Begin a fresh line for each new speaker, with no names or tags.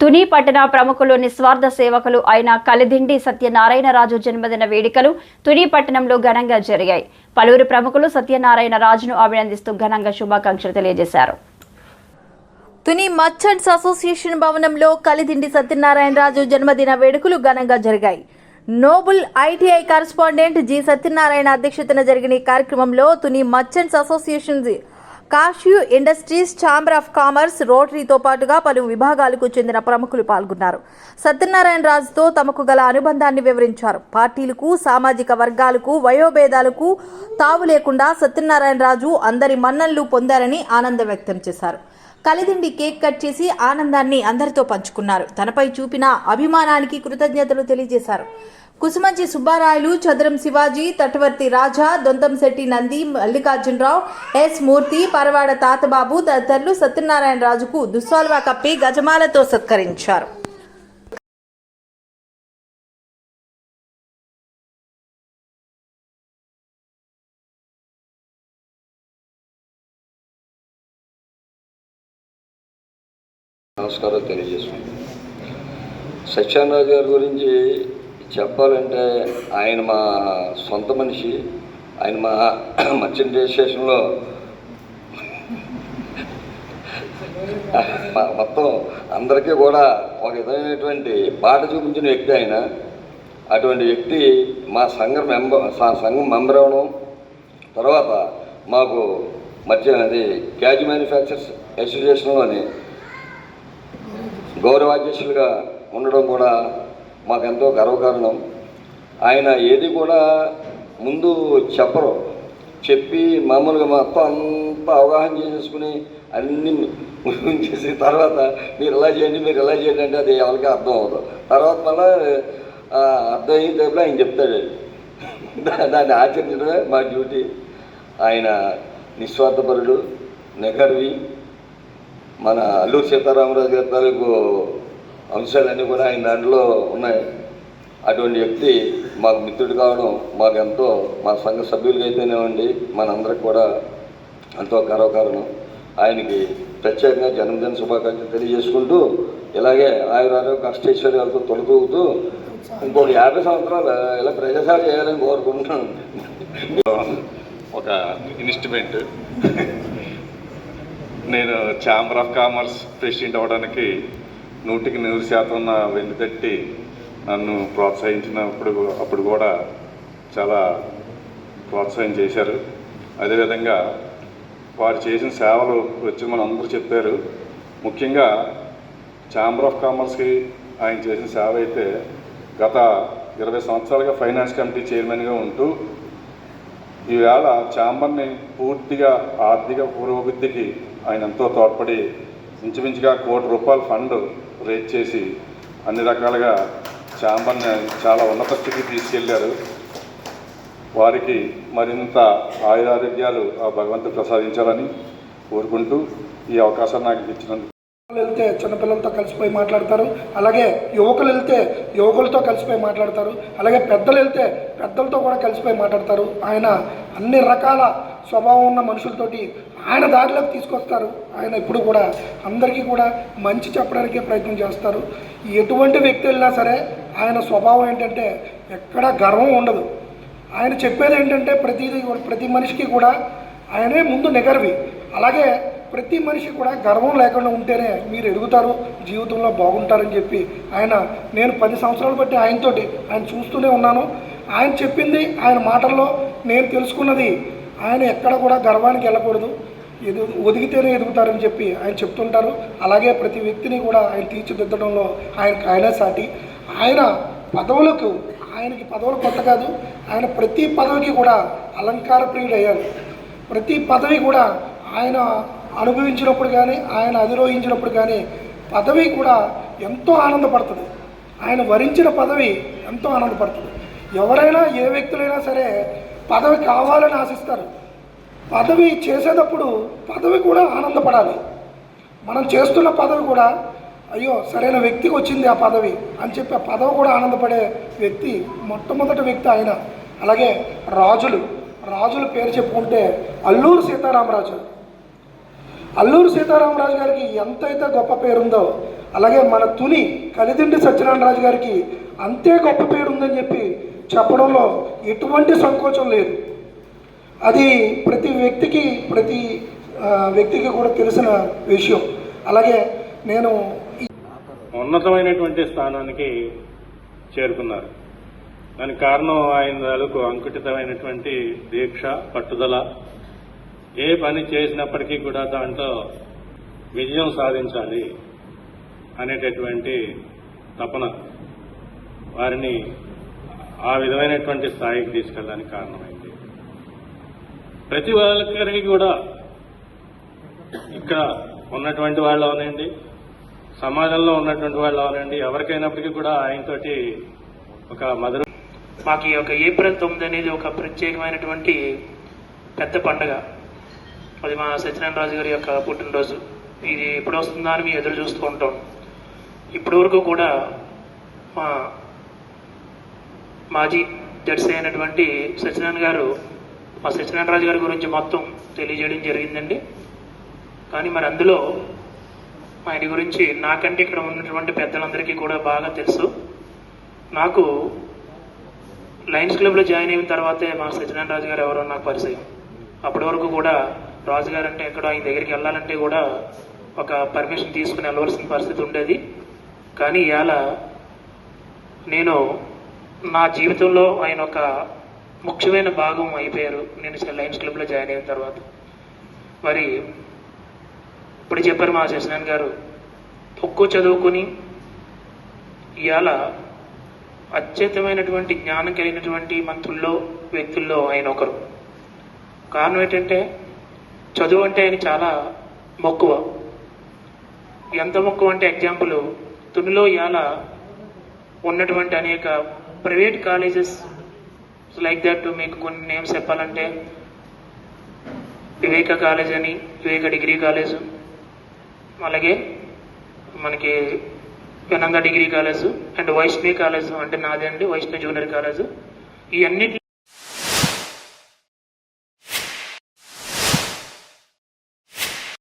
తుని పట్టణ ప్రముఖులు నిస్వార్థ సేవకులు అయిన కలిదిండి సత్యనారాయణరాజు జన్మదిన వేడుకలు తుని పట్టణంలో ఘనంగా జరిగాయి. పలువురు ప్రముఖులు సత్యనారాయణ రాజును అభినందిస్తూ ఘనంగా శుభాకాంక్షలు తెలియజేశారు.
తుని మర్చెంట్స్ అసోసియేషన్ భవనంలో కలిదిండి సత్యనారాయణరాజు జన్మదిన వేడుకలు ఘనంగా జరిగాయి. Noble ITI correspondent G Satyanarayana అధ్యక్షతన జరిగిన ఈ కార్యక్రమంలో Tuni merchants association cashew industries chamber of commerce రోటరీతో పాటుగా పలు విభాగాలకు చెందిన ప్రముఖులు పాల్గొన్నారు. సత్యనారాయణ రాజుతో తమకు గల అనుబంధాన్ని వివరించారు. పార్టీలకు సామాజిక వర్గాలకు వయోభేదాలకు తావు లేకుండా సత్యనారాయణ రాజు అందరి మన్నన్లు పొందారని ఆనందం వ్యక్తం చేశారు. కలిదిండి కేక్ కట్ చేసి ఆనందాన్ని అందరితో పంచుకున్నారు. తనపై చూపిన అభిమానానికి కృతజ్ఞతలు తెలియజేశారు. కుసుమంచి సుబ్బారాయులు చదరం శివాజీ తటవర్తి రాజా దొంతంశెట్టి నంది మల్లికార్జునరావు ఎస్ మూర్తి పరవాడ తాతబాబు తదితరులు సత్యనారాయణ రాజుకు దుస్సాల్వా కప్పి గజమాలతో సత్కరించారు.
నమస్కారం తెలియజేసుకుంటాం సత్యనారాయణ గారి గురించి చెప్పాలంటే ఆయన మా సొంత మనిషి ఆయన మా మర్చెంట్ స్టేషన్లో మొత్తం అందరికీ కూడా ఒక విధమైనటువంటి బాట చూపించిన వ్యక్తి ఆయన. అటువంటి వ్యక్తి మా సంఘం మెంబర్ సంఘం మెంబర్ అవ్వడం తర్వాత మాకు మధ్య అది క్యాజ్ మ్యానుఫ్యాక్చర్స్ అసోసియేషన్లోని గౌరవాధ్యక్షులుగా ఉండడం కూడా మాకెంతో గర్వకారణం. ఆయన ఏది కూడా ముందు చెప్పరు. చెప్పి మామూలుగా మొత్తం అంతా అవగాహన చేసేసుకుని అన్ని చేసిన తర్వాత మీరు ఇలా చేయండి మీరు ఇలా చేయండి అంటే అది ఎవరికి అర్థం అవ్వదు. తర్వాత మళ్ళీ అర్థమయ్యే అర్థం ఆయన చెప్తాడు. దాన్ని ఆచరించడమే మా డ్యూటీ. ఆయన నిస్వార్థపరుడు నెగర్వి మన అల్లూరు సీతారామరాజు గారి తాలూకు అంశాలన్నీ కూడా ఆయన దాంట్లో ఉన్నాయి. అటువంటి వ్యక్తి మాకు మిత్రుడు కావడం మాకు ఎంతో మా సంఘ సభ్యులకి అయితేనేమండి మనందరికి కూడా ఎంతో గర్వకారణం. ఆయనకి ప్రత్యేకంగా జన్మదిన శుభాకాంక్షలు తెలియజేసుకుంటూ ఇలాగే ఆయురారోగ్య కష్టైశ్వర్యాలతో తొలతూగుతూ ఇంకొక యాభై సంవత్సరాలు ఇలా ప్రజాసేవ చేయాలని కోరుకుంటున్నాను
ఒక ఇన్స్ట్రుమెంట్. నేను ఛాంబర్ ఆఫ్ కామర్స్ ప్రెసిడెంట్ అవ్వడానికి నూటికి నూరు శాతం నా వెన్నుతట్టి నన్ను ప్రోత్సహించినప్పుడు అప్పుడు కూడా చాలా ప్రోత్సాహం చేశారు. అదేవిధంగా వారు చేసిన సేవలు వచ్చి మన అందరూ చెప్పారు. ముఖ్యంగా ఛాంబర్ ఆఫ్ కామర్స్కి ఆయన చేసిన సేవ అయితే గత ఇరవై సంవత్సరాలుగా ఫైనాన్స్ కమిటీ చైర్మన్గా ఉంటూ ఈవేళ ఛాంబర్ని పూర్తిగా ఆర్థిక పురోభివృద్ధికి ఆయన ఎంతో తోడ్పడి ఇంచుమించుగా కోటి రూపాయల ఫండ్ రేట్ చేసి అన్ని రకాలుగా చాంబర్ని చాలా ఉన్నత స్థితికి తీసుకెళ్ళారు. వారికి మరింత ఆయురారోగ్యాలు ఆ భగవంతుడు ప్రసాదించాలని కోరుకుంటూ ఈ అవకాశం నాకు ఇచ్చినందుకు.
వెళ్తే చిన్నపిల్లలతో కలిసిపోయి మాట్లాడతారు. అలాగే యువకులు వెళ్తే యువకులతో కలిసిపోయి మాట్లాడతారు. అలాగే పెద్దలు వెళ్తే పెద్దలతో కూడా కలిసిపోయి మాట్లాడతారు. ఆయన అన్ని రకాల స్వభావం ఉన్న మనుషులతోటి ఆయన దారిలోకి తీసుకొస్తారు. ఆయన ఎప్పుడు కూడా అందరికీ కూడా మంచి చెప్పడానికే ప్రయత్నం చేస్తారు. ఎటువంటి వ్యక్తి వెళ్ళినా సరే ఆయన స్వభావం ఏంటంటే ఎక్కడ గర్వం ఉండదు. ఆయన చెప్పేది ఏంటంటే ప్రతిదీ ప్రతి మనిషికి కూడా ఆయనే ముందు నిగర్వి. అలాగే ప్రతి మనిషి కూడా గర్వం లేకుండా ఉంటేనే మీరు ఎదుగుతారు జీవితంలో బాగుంటారని చెప్పి ఆయన నేను పది సంవత్సరాలు బట్టి ఆయనతోటి ఆయన చూస్తూనే ఉన్నాను. ఆయన చెప్పింది ఆయన మాటల్లో నేను తెలుసుకున్నది ఆయన ఎక్కడ కూడా గర్వానికి వెళ్ళకూడదు. ఎదు ఒదిగితేనే ఎదుగుతారని చెప్పి ఆయన చెప్తుంటారు. అలాగే ప్రతి వ్యక్తిని కూడా ఆయన తీర్చిదిద్దడంలో ఆయనకు ఆయనే సాటి ఆయన పదవులకు ఆయనకి పదవులు కొత్త కాదు. ఆయన ప్రతి పదవికి కూడా అలంకార ప్రియుడయ్యారు ప్రతి పదవి కూడా ఆయన అనుభవించినప్పుడు కానీ ఆయన అధిరోహించినప్పుడు కానీ పదవి కూడా ఎంతో ఆనందపడుతుంది. ఆయన వరించిన పదవి ఎంతో ఆనందపడుతుంది. ఎవరైనా ఏ వ్యక్తులైనా సరే పదవి కావాలని ఆశిస్తారు. పదవి చేసేటప్పుడు పదవి కూడా ఆనందపడాలి. మనం చేస్తున్న పదవి కూడా అయ్యో సరైన వ్యక్తికి వచ్చింది ఆ పదవి అని చెప్పి ఆ పదవి కూడా ఆనందపడే వ్యక్తి మొట్టమొదటి వ్యక్తి ఆయన. అలాగే రాజులు రాజుల పేరు చెప్పుకుంటే అల్లూరు సీతారామరాజు. అల్లూరు సీతారామరాజు గారికి ఎంతైతే గొప్ప పేరుందో అలాగే మన తుని కలిదిండి సత్యనారాయణ రాజు గారికి అంతే గొప్ప పేరు ఉందని చెప్పి చెప్పడంలో ఎటువంటి సంకోచం లేదు. అది ప్రతి వ్యక్తికి ప్రతి వ్యక్తికి కూడా తెలిసిన విషయం. అలాగే నేను
ఉన్నతమైనటువంటి స్థానానికి చేరుకున్నారు. దానికి కారణం ఆయన తాలూకు అంకుటితమైనటువంటి దీక్ష పట్టుదల. ఏ పని చేసినప్పటికీ కూడా దాంట్లో విజయం సాధించాలి అనేటటువంటి తపన వారిని ఆ విధమైనటువంటి స్థాయికి తీసుకెళ్ళడానికి కారణమైంది. ప్రతి ఒక్కరికి కూడా ఇక్కడ ఉన్నటువంటి వాళ్ళు అవనండి సమాజంలో ఉన్నటువంటి వాళ్ళు అవనండి ఎవరికైనప్పటికీ కూడా ఆయనతోటి ఒక మధుర
మాకు ఈ యొక్క ఏప్రిల్ తొమ్మిది అనేది ఒక ప్రత్యేకమైనటువంటి పెద్ద పండగ. అది మా సత్యనారాయణ రాజు గారి యొక్క పుట్టినరోజు. ఇది ఎప్పుడు వస్తుందా అని మేము ఎదురు చూస్తూ ఉంటాం. ఇప్పటి వరకు కూడా మా మాజీ జడ్సీ అయినటువంటి సత్యనారాయణ గారు మా సత్యనారాయణ రాజు గారి గురించి మొత్తం తెలియజేయడం జరిగిందండి. కానీ మరి అందులో ఆయన గురించి నాకంటే ఇక్కడ ఉన్నటువంటి పెద్దలందరికీ కూడా బాగా తెలుసు. నాకు లయన్స్ క్లబ్లో జాయిన్ అయిన తర్వాతే మా సత్యనారాయణ రాజు గారు ఎవరో నాకు పరిచయం. అప్పటి వరకు కూడా రాజుగారు అంటే ఎక్కడో ఆయన దగ్గరికి వెళ్ళాలంటే కూడా ఒక పర్మిషన్ తీసుకుని వెళ్ళవలసిన పరిస్థితి ఉండేది. కానీ ఇవాళ నేను నా జీవితంలో ఆయన ఒక ముఖ్యమైన భాగం అయిపోయారు. నేను లయన్స్ క్లబ్లో జాయిన్ అయిన తర్వాత. మరి ఇప్పుడు చెప్పారు మా శశినాన్ గారు తక్కువ చదువుకుని ఇవాళ అత్యుతమైనటువంటి జ్ఞానం కలిగినటువంటి మంత్రుల్లో వ్యక్తుల్లో ఆయన ఒకరు. కారణం ఏంటంటే చదువు అంటే ఆయన చాలా మక్కువ. ఎంత మక్కువ అంటే ఎగ్జాంపుల్ తునిలో ఇవాళ ఉన్నటువంటి అనేక ప్రైవేట్ కాలేజెస్ లైక్ దట్ మీకు కొన్ని నేమ్స్ చెప్పాలంటే వివేక కాలేజ్ అని వివేక డిగ్రీ కాలేజ్ అలాగే మనకి వినంద degree college and Vaishnavi college అంటే నాదే అండి వైష్ణవి జూనియర్ కాలేజు. ఈ అన్నిటి